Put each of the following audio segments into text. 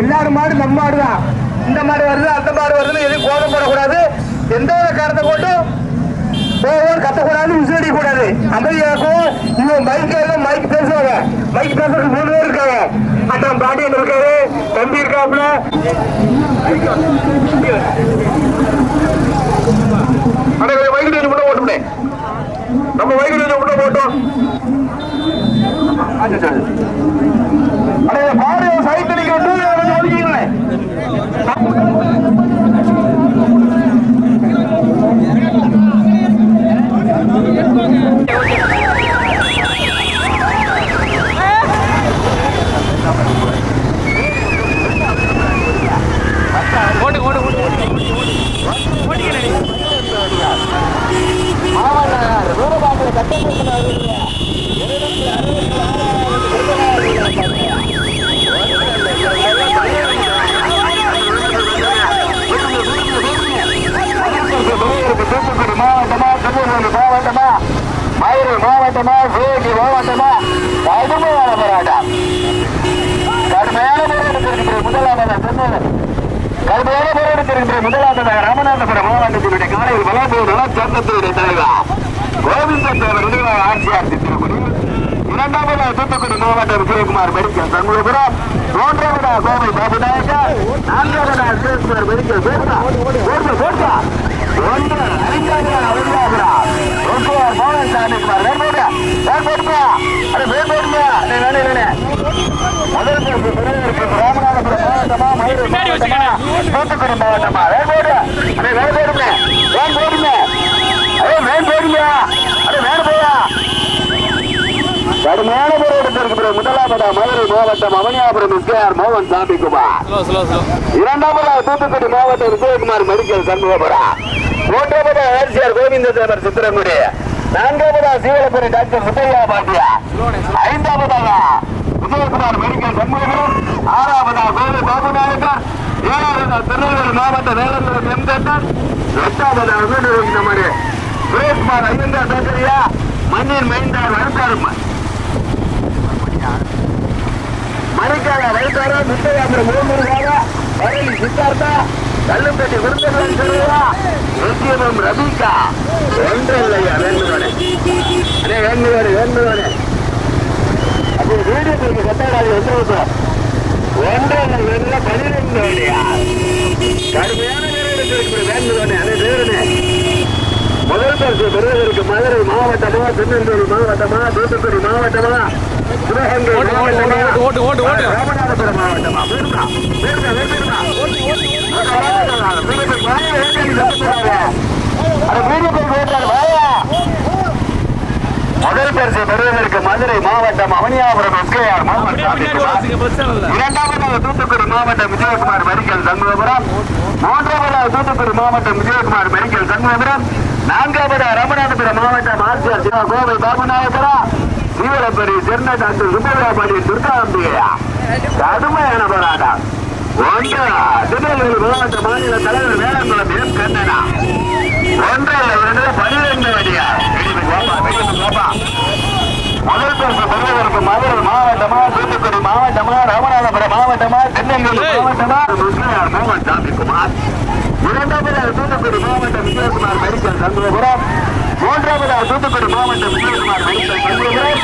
எல்லாரும் மாடு நம்ம மாடு தான் இந்த மாடு வருது அந்த மாடு வருதுன்னு எதுவும் கோபம் போடக்கூடாது எந்த ஒரு காரணத்தை கொண்டும் ஒவ்வொரு கத்தக்கூடாது விசிலடி கூடாது அமைதியாக்கும் இவன் மைக் எல்லாம் மைக் பேசுவாங்க. மைக் பேசுறதுக்கு மூணு பேர் இருக்காங்க. அண்ணன் பாண்டியன் இருக்காரு? தம்பி இருக்காப்புல. அண்ணா மைக் கொஞ்சம் ஓட்டுமே நம்ம மைக் கொஞ்சம் முன்ன போட்டோம். அடைய பாரு சைக்கிள் நீங்க டூ வீலர் வந்து ஒதுக்கிங்களே தூத்துக்குடி மாவட்டமா திருநெல்வேலி மாவட்டமா மதுரை மாவட்டமா சிவகங்கை மாவட்டமா கடுமையான போராட்டம் கடுமையான போராட்டத்திற்கு முதலாவதாக திருநெல்வேலி கடுமையான போராட்டத்திற்கு முதலாவதாக ராமநாதபுரம் மாவட்டத்தினுடைய காலையில் வளர்ப்பு நலச்சங்கத்தினுடைய தலைவர் கோவிந்த தேவர் ஆட்சியார் திருக்குடி இரண்டாவதாக தூத்துக்குடி மாவட்டம் மெடிக்கல் சண்முகபுரம் கோவை சிவகுமார் மெடிக்கல் ஒன்று ஐந்தாவது மோகன் அது வேறுபோடுங்க வேணே வேணே முதல் பிறகு ராமநாதபுரம் மாவட்டமா மாவட்டமா தூத்துக்குடி மாவட்டமா. வேறுபோடு அது வேறுபோடுங்க போடுங்க அதே வேன் போடுங்க அது வேறு போயா கடுமையான போராட்டத்திற்கு பிறகு முதலாவதா மதுரை மாவட்டம் அவனியாபுரம் எஸ்கேஆர் மோகன் சாமிக்குமார் இரண்டாவதாக தூத்துக்குடி மாவட்டம் விஜயகுமார் மெடிக்கல் சண்முகபுரா. மூன்றாவதாக ஆர்சிஆர் கோவிந்த தேவர் சித்திரங்குடி. நான்காவதாக சீவலப்புரி டாக்டர் சுப்பையா பாட்டியா ஐந்தாவதாக விஜயகுமார் மெடிக்கல் சண்முகபுரம். ஆறாவதாக கோவில் பாபு நாயக்கர் ஏழாவதாக திருநெல்வேலி மாவட்ட வேளாண் எம் தேட்டர் எட்டாவதாக வீடு நம்முடைய சுரேஷ்குமார் ஐயந்தா பேக்கரியா மண்ணின் மைந்தார் வருத்தார் மணிக்காக வைத்தாரா முத்தையாபுரம் மூணுக்காக வரையில் சித்தார்த்தா கல்லுப்பட்டி விருந்தகன் சொல்லுவா நிச்சயமம் ரபிகா ஒன்று இல்லையா வேண்டுவனே அண்ணே வேண்டுவாரு வேண்டுவனே அப்போ வீடுகளுக்கு கட்டாடாது வந்து விட்டோம் ஒன்று இல்லை வேண்டுல பன்னிரெண்டு வேலையா கடுமையான வீரர்களுக்கு வேண்டுவனே அதே வேறுனே முதல் பரிசு பெறுவதற்கு மதுரை மாவட்டமா திருநெல்வேலி மாவட்டமா தூத்துக்குடி மாவட்டமா சிவகங்கை மாவட்டமா. ராமநாதபுரம் மாவட்டமா? வேணுமா வேணுமா முதல் பரிசு பெறுவதற்கு மதுரை மாவட்டம் அவனியாபுரம் எஸ்கேஆர் இரண்டாவதாக தூத்துக்குடி மாவட்டம் விஜயகுமார் மெடிக்கல் சண்முகபுரம் மூன்றாவதாக தூத்துக்குடி மாவட்டம் விஜயகுமார் மெடிக்கல் சண்முகபுரம் நான்காவது ரமணாபுரம் மாவட்டம் ஆசிரியர் சிவா கோவை பாபுநாயகரா சீவரப்பரி சென்ன டாக்டர் சுப்பையாபாடி துர்காம்பிகையா கடுமையான போராட்டம் ஒன்று திருநெல்வேலி மாவட்ட மாநில தலைவர் வேளாண்குளம் எஸ் கண்ணனா. ஒன்று இரண்டு பன்னிரண்டு வழியா முதல் பரிசு பெறுவதற்கு மதுரை மாவட்டமா தூத்துக்குடி மாவட்டமா ராமநாதபுரம் மாவட்டமா திருநெல்வேலி மாவட்டமா முஸ்லியார் மாவட்டம் குமார் இரண்டாவதாக தூத்துக்குடி மாவட்டம் விஜயகுமார் மெடிக்கல் சண்முகபுரம் மூன்றாவதாக தூத்துக்குடி மாவட்டம் விஜயகுமார் மெடிக்கல் சண்முகபுரம்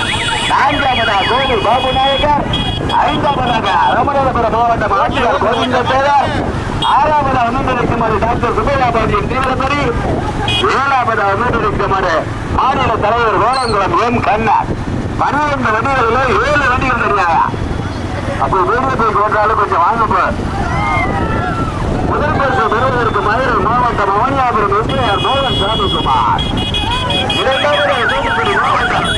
நான்காவதாக கோவில் பாபு நாயக்கர் ஐந்தாவதாக ராமநாதபுரம் மாவட்டம் ஆட்சியர் கோவிந்த தேவர் ஆறாவதாக மீண்டும் டாக்டர் சுபையா தீவிரப்படி. ஏழாவதாக மீண்டும் மாநில தலைவர் வேளங்குளம் எம் கண்ணா பன்னிரண்டு வண்டிகளில் ஏழு வண்டிகள் தெரியாதா? அப்போ வீடியோ போய் போட்டாலும் கொஞ்சம் வாங்க போ பரிசு பெறுவதற்கு மதுரை மாவட்டம் அவனியாபுரம் எஸ்ஐஆர் மோகன் சாமிக்குமார் இரண்டாவது தூத்துக்குடி மாவட்டம்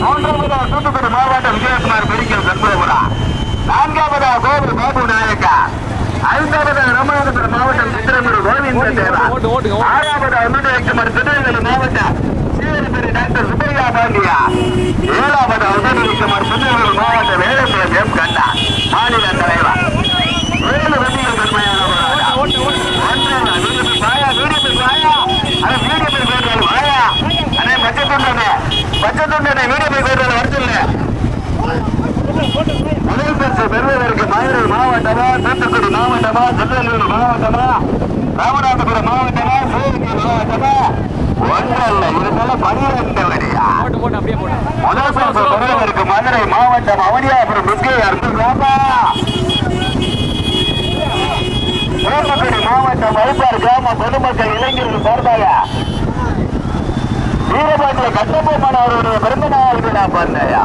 மூன்றாவதா தூத்துக்குடி மாவட்டம் விஜயகுமார் மெடிக்கல் சண்முகபுரா நான்காவதா கோவில் பாபு நாயக்கா. ஐந்தாவதா ராமநாதபுரம் மாவட்டம் சித்திரமூர் கோவிந்த தேவா ஆறாவதா அமிர்தகுமார் திருநெல்வேலி மாவட்டம் டாக்டர் சுப்பையா பாண்டியா ஏழாவது உதயகுமார் திருநெல்வேலி மாவட்ட வேலம்புரம் எம் கண்ணா மாநில தலைவர். ஏழு வண்டிகள் பெருமையான பச்சை துண்டனே, பச்சை போய் போயிட்டு வரதில்ல. முதல் பரிசு பெறுவதற்கு மதுரை மாவட்டமா தூத்துக்குடி மாவட்டமா திருநெல்வேலி மாவட்டமா ராமநாதபுரம் மாவட்டமா சிவகங்கை மாவட்டமா பெறுவதற்கு மதுரை மாவட்டம் அவனியாபுரம் மாவட்டம் வைப்பார் கிராம பொதுமக்கள் இளைஞர்கள் சார்பாக வீரபாண்டிய கட்டபொம்மன் அவருடைய பிறந்த நாளுக்கு நான் பண்ணையா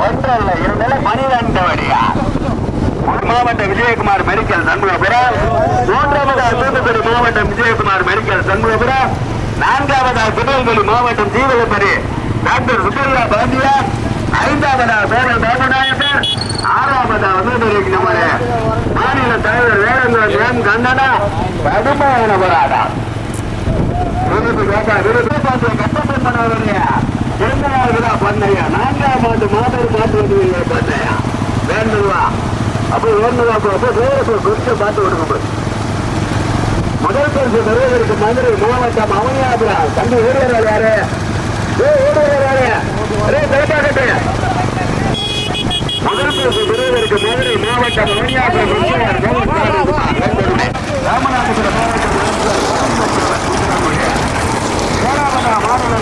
ஒன்றல்ல இருந்தாலும் பனிரெண்டு வழியா ஒரு மாவட்டம் விஜயகுமார் மெடிக்கல் சண்முகபுரம். மூன்றாவதா தூத்துக்குடி மாவட்டம் விஜயகுமார் மெடிக்கல் சண்முகபுரம். நான்காவதா திருநெல்வேலி மாவட்டம் ஜீவகப்பரி டாக்டர் சுப்பையா பாண்டியா ஐந்தாவதா பேரல் பாபநாயகர் ஆறாவதா வந்து நம்முடைய மாநில தலைவர் வேடங்கள் எம். கண்டனா கடுமையான போராட்டம். விருது கேட்டா விருது பார்த்து கட்டப்பட்ட பண்ணவரையா பிறந்த பண்ணையா? நான்காம் ஆண்டு மாதர் பார்த்து பண்ணையா? வேண்டுவா அப்போ வேண்டுவா அப்போ வேறு கொஞ்சம் பார்த்து விடுங்க முதல் பரிசு பெறுவதற்கு மதுரை மாவட்டம் அவனியாபுரம் தம்பி ஊழியர்கள் யாரு? ஏ ஊழியர்கள் யாரு? அரே தலைப்பா முதல் பரிசு பெறுவதற்கு மதுரை மாவட்டம் அவனியாபுரம் ராமநாதபுரம் மாவட்டம். ஏழாவதா மாநில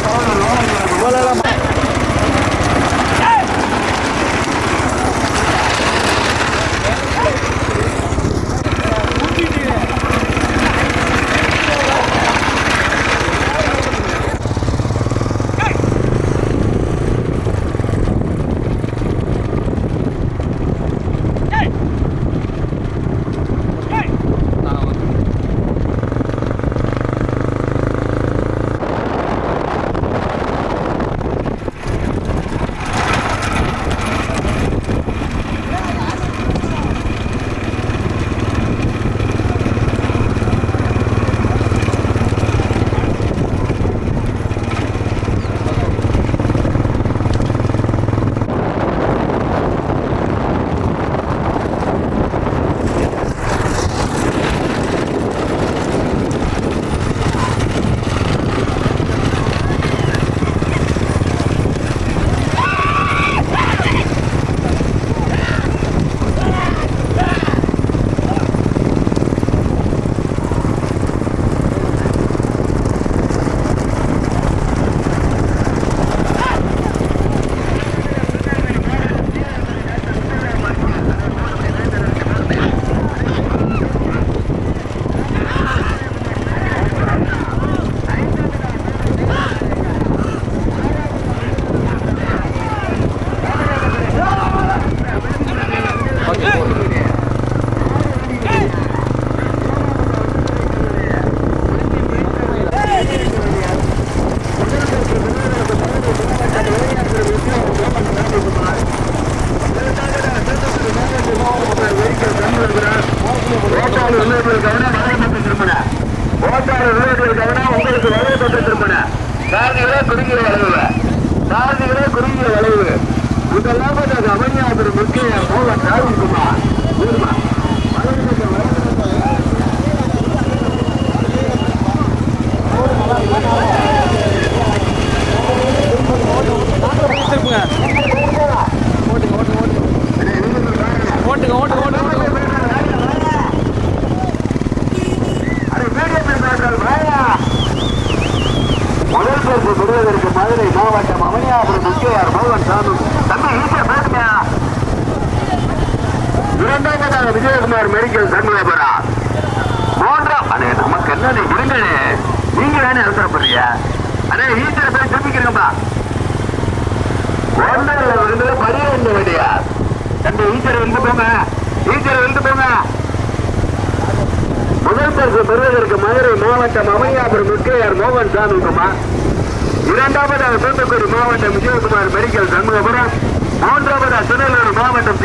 இரண்டாவதாக தூத்துக்குடி மாவட்டம் விஜயகுமார் மெடிக்கல் சண்முகபுரம் மூன்றாவதாக திருநெல்வேலி மாவட்டம்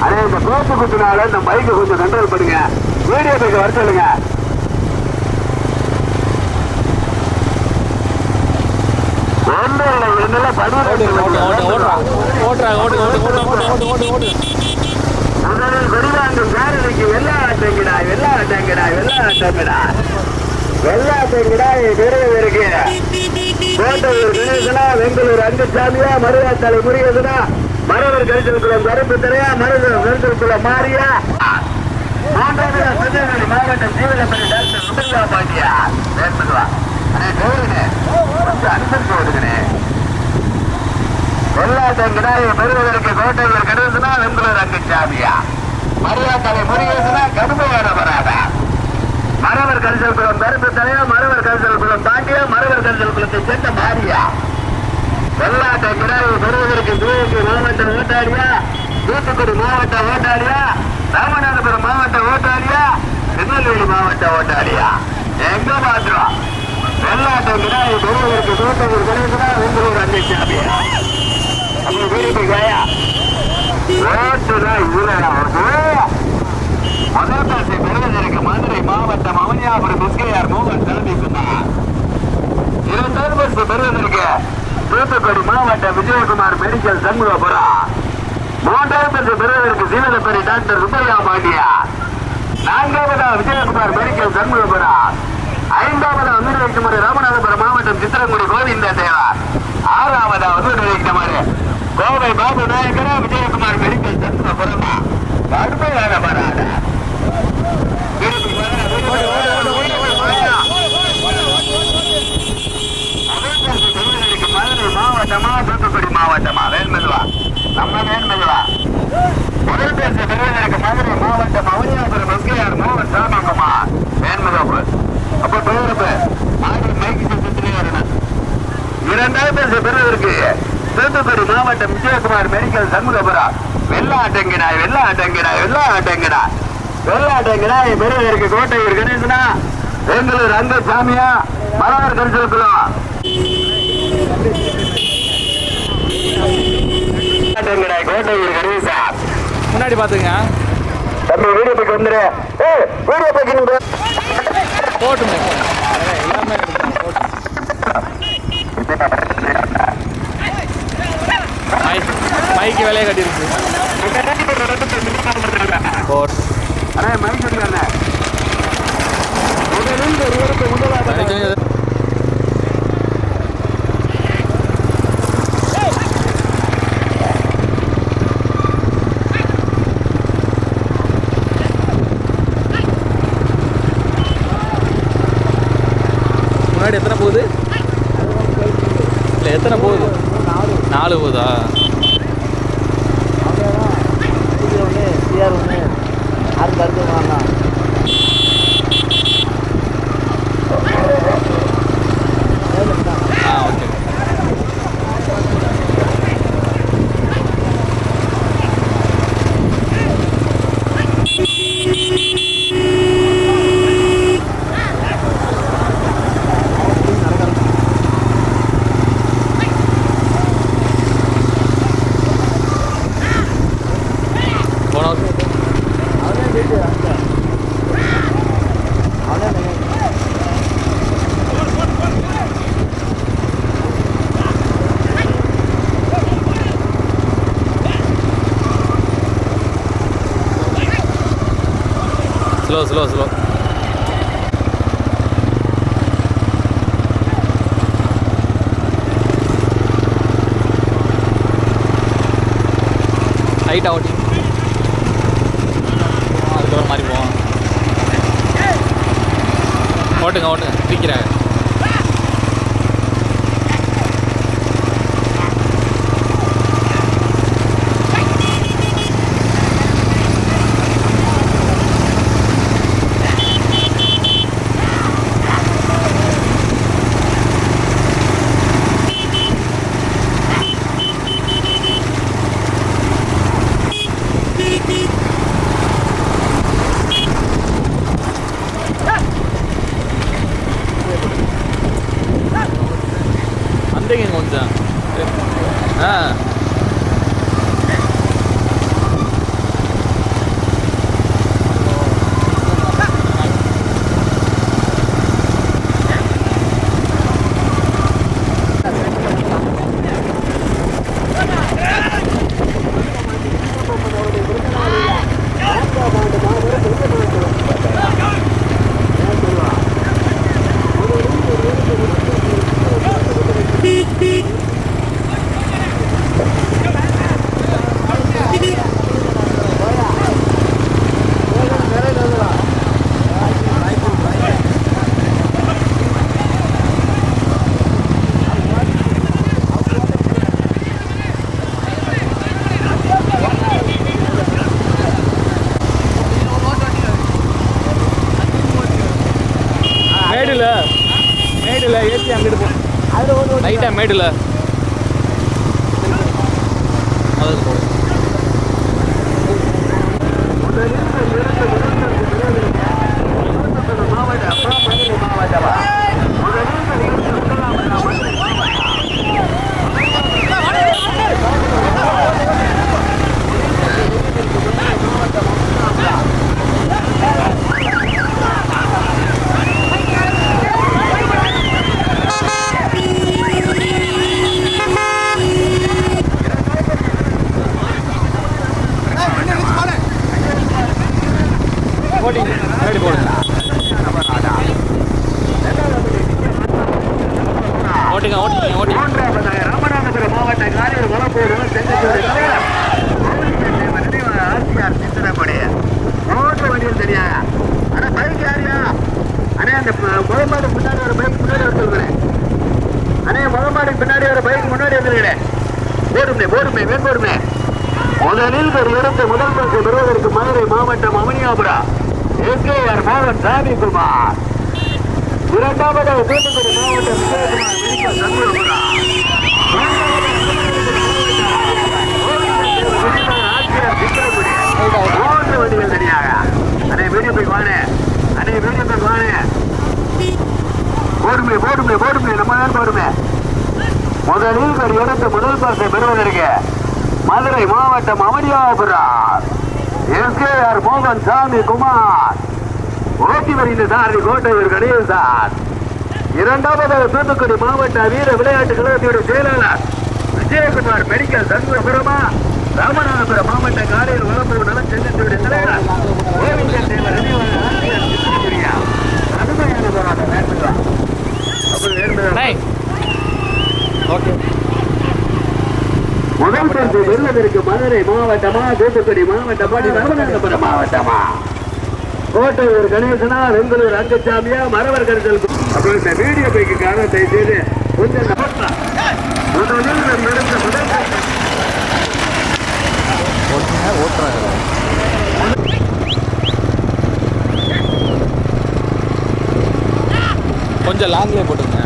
அண்ணே இந்த கோப்பு குத்துனால இந்த பைக்கை கொஞ்சம் கண்ட்ரோல் பண்ணுங்க வீடியோ பைக்கை வர சொல்லுங்க முதலில் வெளிவாங்கும் காரணிக்கு வெள்ளா ஆட்டங்கிடா வெள்ளா ஆட்டங்கிடா வெள்ளா ஆட்டங்கிடா வெள்ளா ஆட்டங்கிடா பெரியவருக்கு கோட்டையூர் கணேசனா வெங்களூர் அங்குசாமியா மருதாத்தலை முருகேசனா மரவர் கரிசல்குளம் கருப்பு திரையா மருதர் கரிசல்குளம் மாரியா. மூன்றாவது திருநெல்வேலி மாவட்டம் ஜீவனப்பள்ளி டாக்டர் சுமங்கா பாண்டியா. வேண்டுவா அண்ணே கோவிலுங்க கொஞ்சம் அனுசரிச்சு பெறுவதற்கு கோட்டையில் கருதுனா வெம்பலூர் மரியாதை முருகேசனா கடுமையான வராத மரவர் கரிசல் குளம் கருப்பு தலையா மரவர் கரிசல் குளம் தாண்டியா மரவர் கரிசல் குளத்தை சேர்ந்த மாரியா வெள்ளாட்டை கிடாயை பெறுவதற்கு சிவகங்கை மாவட்ட ஓட்டாளியா தூத்துக்குடி மாவட்ட ஓட்டாளியா? ராமநாதபுரம் மாவட்ட ஓட்டாளியா? திருநெல்வேலி மாவட்ட ஓட்டாளியா? எங்க பாத்துறோம்? வெள்ளாட்டை கிடாயை பெறுவதற்கு தூத்துக்குடி கணேசனா வெம்பலூர் அங்குச்சாமியா நம்ம ஓட்டுனா இவ்வளோ முதல் பரிசை பெறுவதற்கு மதுரை மாவட்டம் அவனியாபுரம் முஸ்கையார் மோகன் தலைமைக்குமார் இரண்டாவது பரிசு பெறுவதற்கு தூத்துக்குடி மாவட்ட விஜயகுமார் மெடிக்கல் சண்முகபுரம். மூன்றாவது பரிசு பெறுவதற்கு சீவதப்பரி டாக்டர் சுப்பையா பாண்டியா. நான்காவதா விஜயகுமார் மெடிக்கல் சண்முகபுரா. ஐந்தாவதா அமிர்தகுமார் ராமநாதபுரம் மாவட்டம் சித்திரங்குடி கோவிந்த தேவா ஆறாவதா அமிர்தகுமார் கோவை பாபு நாயக்கரா விஜயகுமார் மெடிக்கல் சண்முகபுரமா. கடுமையான வராத மாவட்டமா தூத்துக்குடி மாவட்டமா? வேண்மெதுவா நம்ம வேண்மெதுவா முதல் பேச பெறுவதற்கு மதுரை மாவட்டம் அவனியாபுரம் எஸ்கேஆர் மோகன் சாமிக்குமா வேண்மெதோப்பு அப்ப பெயரப்பு மாடி மைக்கு சுத்திலே வரணும் இரண்டாவது பேச பெறுவதற்கு தூத்துக்குடி மாவட்டம் விஜயகுமார் மெடிக்கல் சண்முகபுரம் வெள்ளா ஆட்டங்கிடாய் வெள்ளா ஆட்டங்கிடாய் வெள்ளா ஆட்டங்கிடாய் வெள்ளா ஆட்டங்கிடாய் பெறுவதற்கு கோட்டையூர் கணேசனா. பெங்களூர் அங்க சாமியா மலவர் கரிசலுக்குளம் ஆட்டங்கிடாய் கோட்டையூர் கணேசா முன்னாடி பார்த்துங்க. தம்பி வீடியோ பைக் வந்துரு. ஏய் வீடியோ எல்லாமே எடுத்துக்கலாம், போட்டு மைக் மைக்கு வேலையை கட்டியிருக்கு. போட்டு அண்ணா மைக் சொல்லுங்க முன்னாடி எத்தனை போகுது? இல்லை எத்தனை போகுது? நாலு போகுதா? ஆ slow slow slow hide out அதுக்கப்புறம் மாதிரி போவோம். ஓட்டுங்க ஓட்டுங்க. பிடிக்கிறாங்க மேடில் அதுக்கு போடு போட்டிங்க மேடி போடுங்க ஓட்டிங்க ஓட்டிங்க ஓட்டிங்க மூன்றாவதாக ராமநாதபுரம் மாவட்ட காரியூர் வளப்பூர் செங்கத்தூர் தலைவர் ஆர்சிஆர் சிந்தனப்படைய மூன்று வண்டியில் தெரியாங்க ஆனா பைக் யாரியா அண்ணே அந்த முகமாடு முன்னாடி ஒரு பைக் முன்னாடி வந்துருக்கிறேன் சொல்கிறேன் அண்ணே முகமாடு பின்னாடி ஒரு பைக் முன்னாடி வந்துருக்கிறேன் போடுமே போடுமே வேன் போடுமே முதலில் ஒரு இடத்து முதல் பரிசு பெறுவதற்கு மதுரை மாவட்டம் அவனியாபுரம் எஸ்கேஆர் மோகன் சாமிக்குமார் இரண்டாவது தூத்துக்குடி மாவட்டம் விஜயகுமார் மெடிக்கல் மூன்று வண்டிகள் தனியாக. அனை வீடியோ போய் வானே அனை வீடியோ போய் வானே போடுமே போடுமே போடுமே நம்ம தான் போடுமே. முதலில் ஒரு இடத்தை முதல் பரிசை பெறுவதற்கு மதுரை மாவட்டம் அவனியாபுரம் எஸ்கேஆர் மோகன் சாமி குமார். ஓட்டி வருகின்ற சாரதி கோட்டையூர் கணேசார் சார். இரண்டாவதாக தூத்துக்குடி மாவட்ட வீர விளையாட்டு கழகத்தினுடைய செயலாளர் விஜயகுமார் மெடிக்கல் சண்முகபுரமா ராமநாதபுரம் மாவட்ட காலையில் வளம்பூர் நலம் செல்லத்தினுடைய தலைவர் கோவிந்தன் தேவர் முதல் பரிசு வெல்வதற்கு மதுரை மாவட்டமா தூத்துக்குடி மாவட்டமா ராமநாதபுரம் மாவட்டமா? கோட்டையூர் கணேசனா வெங்கலூர் அங்கச்சாமியா மரவர் கருத்தல் அப்புறம் இந்த வீடியோ பைக்கு காரணத்தை செய்து கொஞ்சம் ஓட்டுறாங்க கொஞ்சம் லாங்லேயே போட்டுருங்க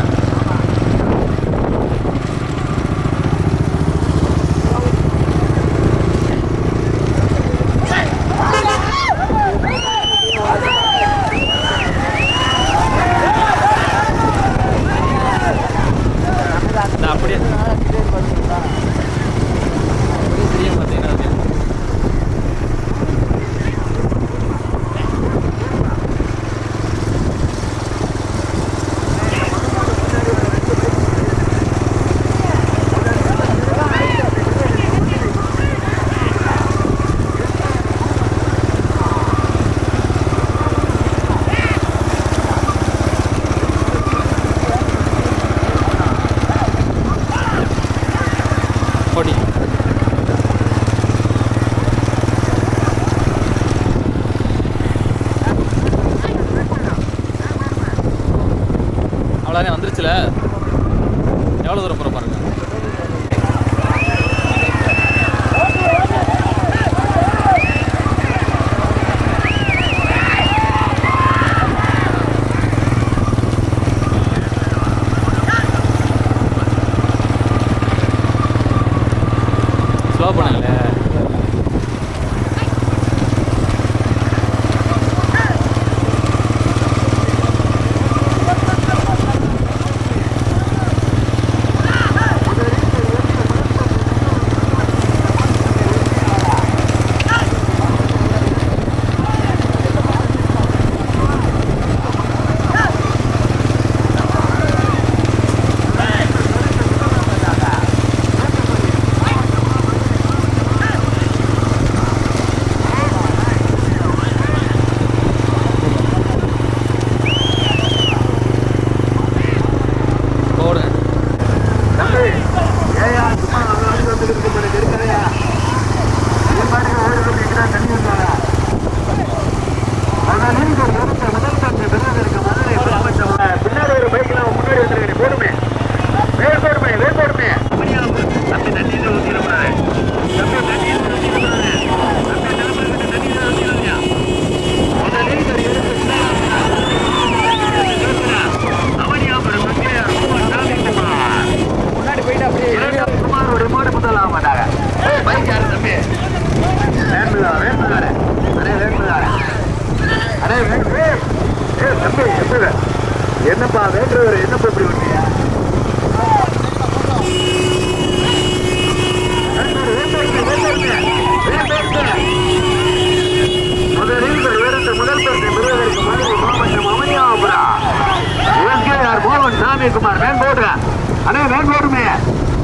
அண்ணே வேன் போடுமே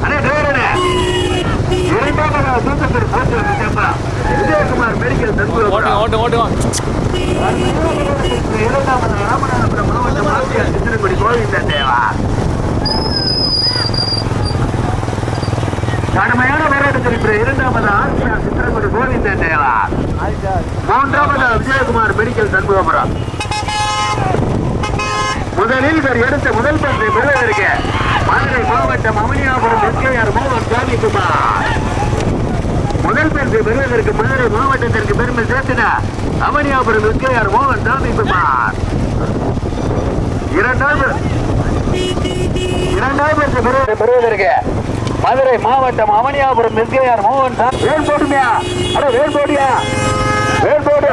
அண்ணே டிரைவரே இரண்டாவது தூக்கத்தில் போட்டு வந்து விஜயகுமார் மெடிக்கல் தற்போது ஓட்டுங்க ஓட்டுங்க இரண்டாவது ராமநாதபுரம் மாவட்டம் ஆசிரியர் சித்திரக்குடி கோவிந்தன் தேவா கடுமையான போராட்டத்தில் இரண்டாவது ஆசிரியர் சித்திரக்குடி கோவிந்தன் தேவா மூன்றாவது விஜயகுமார் மெடிக்கல் சண்முகபுரம் முதலில் இவர் எடுத்த முதல் பந்தை பெறுவதற்கு மதுரை மாவட்டம் அமனியாபுரம் எஸ்கேஆர் மோகன் சாமிக்குமார் முதல் பரிசு பெறுவதற்கு மதுரை மாவட்டத்திற்கு பெருமை சேர்த்தினார் அமனியாபுரம் எஸ்கேஆர் மோகன் சாமிக்குமார் இரண்டாவது இரண்டாவது பரிசு பெறுவதற்கு மதுரை மாவட்டம் அவனியாபுரம் எஸ்கேஆர் மோகன் சாமி வேல் போடுமையா அட வேல் போடியா வேல் போடு